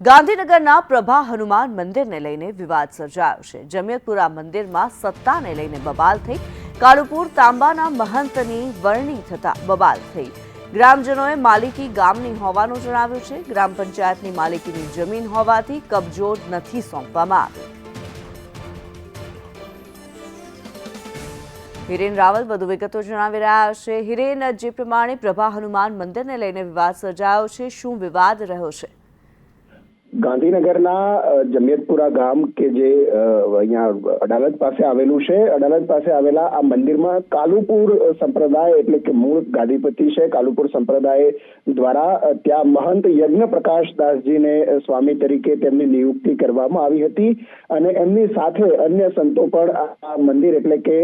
ગાંધીનગરના પ્રભા હનુમાન મંદિરને લઈને વિવાદ સર્જાયો છે. જમિયતપુરા મંદિરમાં સત્તાને લઈને બબાલ થઈ કાળુપુર તાંબાના મહંતની વરણી થતા બબાલ થઈ. ગ્રામજનોએ માલિકી ગામની હોવાનું જણાવ્યું છે. ગ્રામ પંચાયતની માલિકીની જમીન હોવાથી કબજો નથી સોંપવામાં આવ્યો. હિરેન રાવલ વધુ વિગતો જણાવી રહ્યા છે. હિરેન, જે પ્રમાણે પ્રભા હનુમાન મંદિરને લઈને વિવાદ સર્જાયો છે, શું વિવાદ રહ્યો છે? ગાંધીનગરના જમિયતપુરા ગામ કે જે અહીંયા અડાલજ પાસે આવેલું છે. અડાલજ પાસે આવેલા આ મંદિરમાં કાલુપુર સંપ્રદાય એટલે કે મૂળ ગાદીપતિ છે. કાલુપુર સંપ્રદાય દ્વારા ત્યાં મહંત યજ્ઞ પ્રકાશદાસજીને સ્વામી તરીકે તેમની નિયુક્તિ કરવામાં આવી હતી અને એમની સાથે અન્ય સંતો પણ આ મંદિર એટલે કે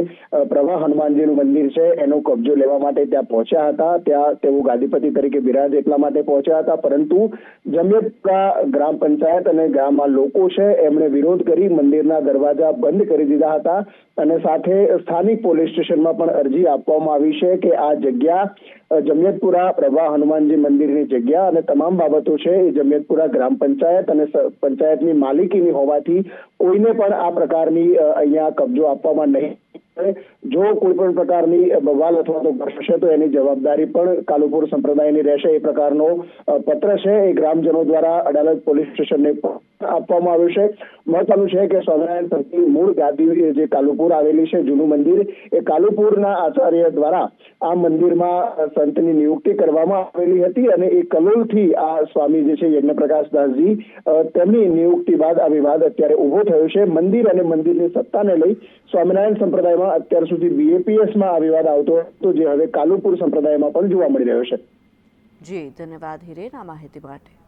પ્રવાહ હનુમાનજીનું મંદિર છે, એનો કબજો લેવા માટે ત્યાં પહોંચ્યા હતા. ત્યાં તેઓ ગાદીપતિ તરીકે બિરાજ એટલા માટે પહોંચ્યા હતા. પરંતુ જમિયતપુરા ગ્રામ પંચાયત અને ગામમાં લોકો છે, એમણે વિરોધ કરી મંદિરના દરવાજા બંધ કરી દીધા હતા અને સાથે સ્થાનિક પોલીસ સ્ટેશનમાં પણ અરજી આપવામાં આવી છે કે આ જગ્યા જમિયતપુરા પ્રભા હનુમાનજી મંદિરની જગ્યા અને તમામ બાબતો છે એ જમિયતપુરા ગ્રામ પંચાયત અને પંચાયતની માલિકીની હોવાથી કોઈને પણ આ પ્રકારની અહીંયા કબજો આપવામાં નહીં. જો કોઈ પણ પ્રકારની બવાલ અથવા તો પ્રશ્ન તો એની જવાબદારી પણ કાલુપુર સંપ્રદાયની રહેશે. એ પ્રકારનો પત્ર છે એ ગ્રામજનો દ્વારા અડાલજ પોલીસ સ્ટેશનને આપવામાં આવ્યું છે. મહત્વનું છે કે સ્વામિનારાયણ સંતની મૂળ ગાદી જે કાલુપુર આવેલી છે, જૂનું મંદિર, એ કાલુપુરના આચાર્ય દ્વારા આ મંદિરમાં સંતની નિયુક્તિ કરવામાં આવેલી હતી અને એ કલોલથી આ સ્વામી જે છે, યજ્ઞપ્રકાશ દાસજી તેમની નિયુક્તિ બાદ આ વિવાદ અત્યારે ઊભો થયો છે. મંદિર અને મંદિરની સત્તાને લઈ સ્વામિનારાયણ અત્યાર સુધી બીએપીએસમાં આ વિવાદ આવતો હતો, જે હવે કાલુપુર સંપ્રદાયમાં પણ જોવા મળી રહ્યો છે. જી, ધન્યવાદ હિરેન, આ માહિતી માટે.